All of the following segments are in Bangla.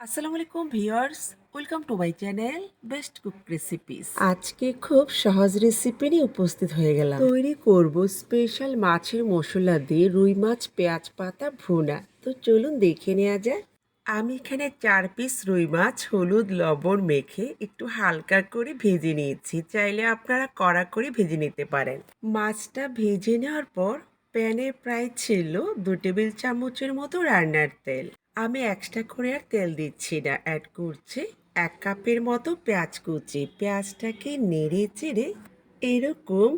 আসসালামু আলাইকুম viewers, welcome to my channel best cook recipes. আজকে খুব সহজ রেসিপি নিয়ে উপস্থিত হয়ে গেলাম। তৈরি করব স্পেশাল মাছের মশলা দিয়ে রুই মাছ, পেঁয়াজ পাতা, ভুনা। তো চলুন দেখে নেওয়া যায় আমি এখানে চার পিস রুই মাছ, হলুদ, লবণ মেখে একটু হালকা করে ভেজে নিয়েছি। চাইলে আপনারা কড়া করে ভেজে নিতে পারেন। মাছটা ভেজে নেওয়ার পর প্যানে প্রায় ছিল দু টেবিল চামচের মতো রান্নার তেল। আমি এক্সট্রা করে আর তেল দিচ্ছি না। অ্যাড করছি এক কাপের মতো পেঁয়াজ কুচি। পেঁয়াজটাকে নেড়ে চেড়ে এরকম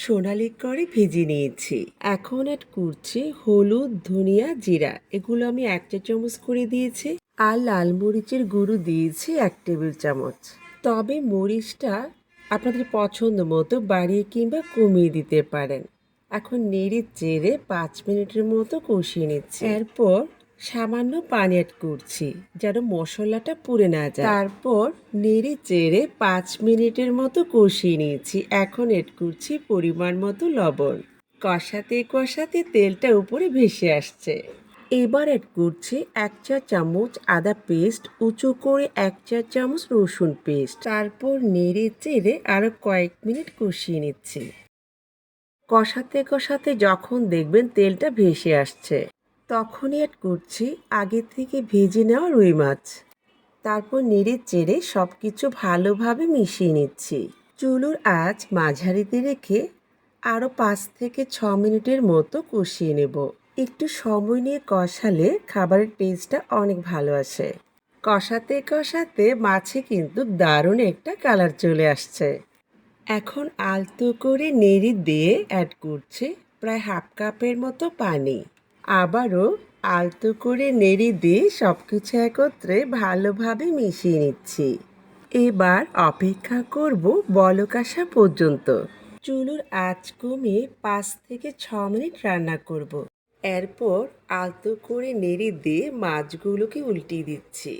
সোনালি করে ভেজে নিয়েছি। এখন অ্যাড করছি হলুদ, ধনিয়া, জিরা। এগুলো আমি এক চা চামচ করে দিয়েছি আর লাল মরিচের গুঁড়ো দিয়েছি এক টেবিল চামচ। তবে মরিচটা আপনাদের পছন্দ মতো বাড়িয়ে কিংবা কমিয়ে দিতে পারেন। এখন নেড়ে চেড়ে পাঁচ মিনিটের মতো কষিয়ে নিচ্ছি। এরপর সামান্য পানি অ্যাড করছি, যেন মশলাটা পুড়ে না যায়। তারপর নেড়ে চেড়ে পাঁচ মিনিটের মতো কষিয়ে নিয়েছি। এখন অ্যাড করছি পরিমাণ মতো লবণ। কষাতে কষাতে তেলটা উপরে ভেসে আসছে। এবার অ্যাড করছি এক চা চামচ আদা পেস্ট উঁচু করে এক চা চামচ রসুন পেস্ট তারপর নেড়ে চেড়ে আরও কয়েক মিনিট কষিয়ে নিচ্ছি। কষাতে কষাতে যখন দেখবেন তেলটা ভেসে আসছে, তখনই অ্যাড করছি আগে থেকে ভেজে নেওয়া রুই মাছ। তারপর নেড়ে চেড়ে সব কিছু ভালোভাবে মিশিয়ে নিচ্ছি। চুলোর আঁচ মাঝারিতে রেখে আরও পাঁচ থেকে ছ মিনিটের মতো কষিয়ে নেব। একটু সময় নিয়ে কষালে খাবারের টেস্টটা অনেক ভালো আসে। কষাতে কষাতে মাছে কিন্তু দারুণ একটা কালার চলে আসছে। এখন আলতো করে নেড়ে দিয়ে অ্যাড করছে প্রায় হাফ কাপের মতো পানি। আবারও আলতো করে নেড়ে দিয়ে সব কিছু একত্রে ভালোভাবে মিশিয়ে নিচ্ছি। এবার অপেক্ষা করব বলক আসা পর্যন্ত। চুলোর আঁচ কমিয়ে পাঁচ থেকে ছ মিনিট রান্না করব। এরপর আলতো করে নেড়ে দিয়ে মাছগুলোকে উল্টিয়ে দিচ্ছি।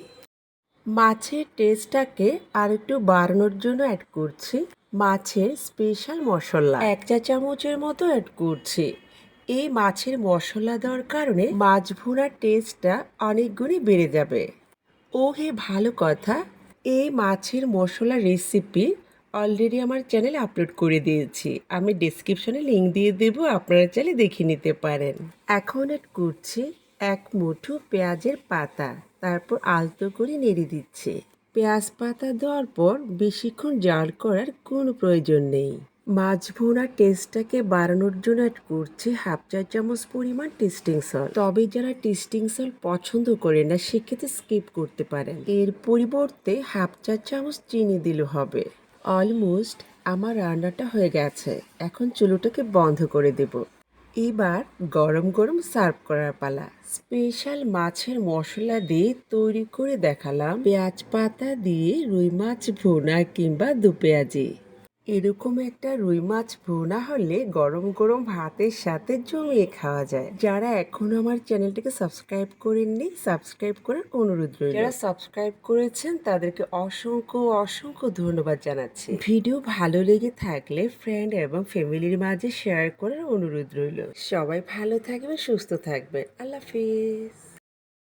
মাছের টেস্টটাকে আর একটু বাড়ানোর জন্য অ্যাড করছি। মাছের স্পেশাল মশলা। এক চা চামচের মতো অ্যাড করছি। এই মাছের মশলা দেওয়ার কারণে মাছ ভুনার টেস্টটা অনেক গুণে বেড়ে যাবে। ও হে, ভালো কথা। এই মাছের মশলা রেসিপি অলরেডি আমার চ্যানেলে আপলোড করে দিয়েছি। আমি ডিসক্রিপশনে লিঙ্ক দিয়ে দেব, আপনারা চাইলে দেখে নিতে পারেন। এখন এড করছি এক মুঠো পেঁয়াজের পাতা। তারপর আলতো করে নেড়ে দিচ্ছে। পেঁয়াজ পাতা দেওয়ার পর বেশিক্ষণ জাল করার কোনো প্রয়োজন নেই। মাছ ভুনার টেস্টটাকে বাড়ানোর জন্য অ্যাড করছি হাফ চা চামচ পরিমাণ টেস্টিং সল তবে যারা টেস্টিং সল পছন্দ করে না, সেক্ষেত্রে স্কিপ করতে পারেন। এর পরিবর্তে হাফ চা চামচ চিনি দিলে হবে। অলমোস্ট আমার রান্নাটা হয়ে গেছে। এখন চুলোটাকে বন্ধ করে দেব। এবার গরম গরম সার্ভ করার পালা। স্পেশাল মাছের মশলা দিয়ে তৈরি করে দেখালাম। পেঁয়াজ পাতা দিয়ে রুই মাছ ভোনা কিংবা দু পেঁয়াজি। এরকম একটা রুই মাছ ভুনা হলে গরম গরম ভাতের সাথে জমিয়ে খাওয়া যায়। যারা এখনও আমার চ্যানেলটিকে সাবস্ক্রাইব করেননি সাবস্ক্রাইব করার অনুরোধ রইল। যারা সাবস্ক্রাইব করেছেন তাদেরকে অসংখ্য অসংখ্য ধন্যবাদ জানাচ্ছি। ভিডিও ভালো লেগে থাকলে ফ্রেন্ড এবং ফ্যামিলির মাঝে শেয়ার করার অনুরোধ রইল। সবাই ভালো থাকবে সুস্থ থাকবে আল্লাহ হাফিজ।